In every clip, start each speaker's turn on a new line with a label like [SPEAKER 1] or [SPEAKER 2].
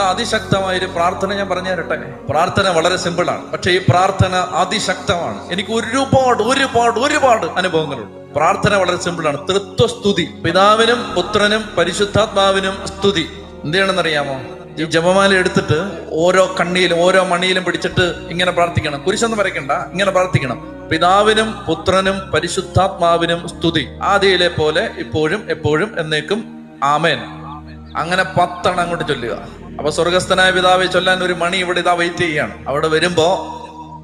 [SPEAKER 1] അതിശക്തമായ ഒരു പ്രാർത്ഥന ഞാൻ പറഞ്ഞു തരട്ടെ പ്രാർത്ഥന വളരെ സിമ്പിൾ ആണ്. പക്ഷെ ഈ പ്രാർത്ഥന അതിശക്തമാണ്. എനിക്ക് ഒരുപാട് ഒരുപാട് ഒരുപാട് അനുഭവങ്ങളുണ്ട്. പ്രാർത്ഥന വളരെ സിമ്പിൾ ആണ്. തൃത്വസ്തുതി. പിതാവിനും പുത്രനും പരിശുദ്ധാത്മാവിനും സ്തുതി. എന്ത് ചെയ്യണമെന്നറിയാമോ ഈ ജപമാല എടുത്തിട്ട് ഓരോ കണ്ണിയിലും ഓരോ മണിയിലും പിടിച്ചിട്ട് ഇങ്ങനെ പ്രാർത്ഥിക്കണം. കുരിശൊന്നും വരയ്ക്കണ്ട. ഇങ്ങനെ പ്രാർത്ഥിക്കണം. പിതാവിനും പുത്രനും പരിശുദ്ധാത്മാവിനും സ്തുതി. ആദ്യയിലെ പോലെ ഇപ്പോഴും എപ്പോഴും എന്നേക്കും ആമേൻ. അങ്ങനെ പത്തെണ്ണം അങ്ങോട്ട് ചൊല്ലുക. അപ്പൊ സ്വർഗസ്ഥനായ പിതാവെ ചൊല്ലാൻ ഒരു മണി ഇവിടെ ഇതാ വെയിറ്റ് ചെയ്യാണ്. അവിടെ വരുമ്പോ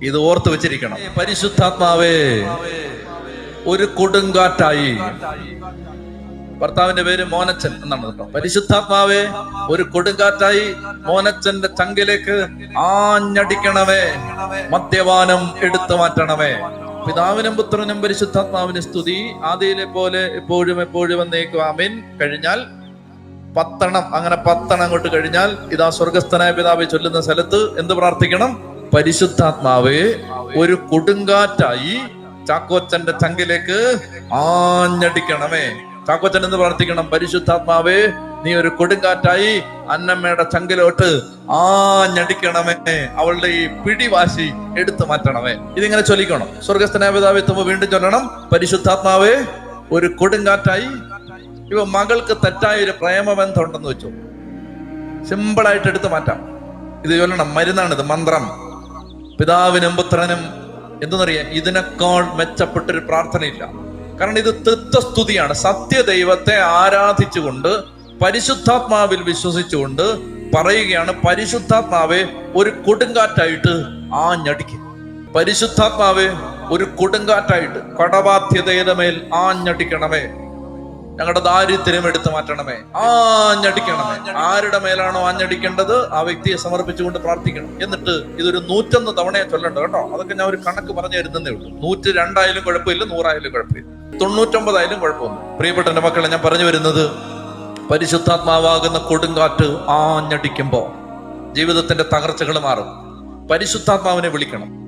[SPEAKER 1] ഇത് ഓർത്ത് വെച്ചിരിക്കണം. പരിശുദ്ധാത്മാവേ ഒരു കൊടുങ്കാറ്റായി. ഭർത്താവിന്റെ പേര് മോനച്ചൻ എന്നാണ് കേട്ടോ. പരിശുദ്ധാത്മാവേ ഒരു കൊടുങ്കാറ്റായി മോനച്ചന്റെ ചങ്കിലേക്ക് ആഞ്ഞടിക്കണമേ. മദ്യപാനം എടുത്തു മാറ്റണമേ. പിതാവിനും പുത്രനും പരിശുദ്ധാത്മാവിന് സ്തുതി. ആദ്യയിലെ പോലെ എപ്പോഴും എപ്പോഴും എന്നേക്കും. ആമീൻ. കഴിഞ്ഞാൽ പത്തണം അങ്ങനെ പത്തണം അങ്ങോട്ട് കഴിഞ്ഞാൽ ഇതാ സ്വർഗസ്ഥനായ പിതാവെ ചൊല്ലുന്ന സ്ഥലത്ത് എന്ത് പ്രാർത്ഥിക്കണം? പരിശുദ്ധാത്മാവേ ഒരു കൊടുങ്കാറ്റായി ചാക്കോച്ചന്റെ ചങ്കിലേക്ക് ആഞ്ഞടിക്കണമേ. ചാക്കോച്ചൻ എന്ന് പ്രാർത്ഥിക്കണം? പരിശുദ്ധാത്മാവേ നീ ഒരു കൊടുങ്കാറ്റായി അന്നമ്മയുടെ ചങ്കിലോട്ട് ആഞ്ഞടിക്കണമേ. അവളുടെ ഈ പിടിവാശി എടുത്തു മാറ്റണമേ. ഇതിങ്ങനെ ചൊല്ലിക്കണം. സ്വർഗസ്ഥനായ പിതാവ് വീണ്ടും ചൊല്ലണം. പരിശുദ്ധാത്മാവേ ഒരു കൊടുങ്കാറ്റായി ഇവ മകൾക്ക് തെറ്റായ ഒരു പ്രേമബന്ധം ഉണ്ടെന്ന് വെച്ചു സിമ്പിളായിട്ട് എടുത്തു മാറ്റാം. ഇത് ചൊല്ലണം മരുന്നാണിത് മന്ത്രം. പിതാവിനും പുത്രനും എന്തെന്നറിയാം ഇതിനേക്കാൾ മെച്ചപ്പെട്ടൊരു പ്രാർത്ഥനയില്ല. കാരണം ഇത് തൃത്വസ്തുതിയാണ് സത്യദൈവത്തെ ആരാധിച്ചുകൊണ്ട് പരിശുദ്ധാത്മാവിൽ വിശ്വസിച്ചുകൊണ്ട് പറയുകയാണ് പരിശുദ്ധാത്മാവെ ഒരു കൊടുങ്കാറ്റായിട്ട് ആ ഞടിക്കും പരിശുദ്ധാത്മാവെ ഒരു കൊടുങ്കാറ്റായിട്ട് കടബാധ്യതയുടെ മേൽ ആഞ്ഞടിക്കണമേ. ഞങ്ങളുടെ ദാരിദ്ര്യം എടുത്തു മാറ്റണമേ. ആഞ്ഞടിക്കണമേ. ആരുടെ മേലാണോ ആഞ്ഞടിക്കേണ്ടത്? ആ വ്യക്തിയെ സമർപ്പിച്ചുകൊണ്ട് പ്രാർത്ഥിക്കണം. എന്നിട്ട് ഇതൊരു നൂറ്റൊന്ന് തവണയെ ചൊല്ലണ്ട കേട്ടോ. അതൊക്കെ ഞാൻ ഒരു കണക്ക് പറഞ്ഞു തരുന്നേ ഉള്ളൂ. നൂറ്റി രണ്ടായാലും കുഴപ്പമില്ല നൂറായാലും കുഴപ്പമില്ല. തൊണ്ണൂറ്റൊമ്പതായാലും കുഴപ്പമൊന്നും. പ്രിയപ്പെട്ട മക്കളെ ഞാൻ പറഞ്ഞു വരുന്നത് പരിശുദ്ധാത്മാവാകുന്ന കൊടുങ്കാറ്റ് ആഞ്ഞടിക്കുമ്പോ ജീവിതത്തിന്റെ തകർച്ചകൾ മാറും. പരിശുദ്ധാത്മാവിനെ വിളിക്കണം.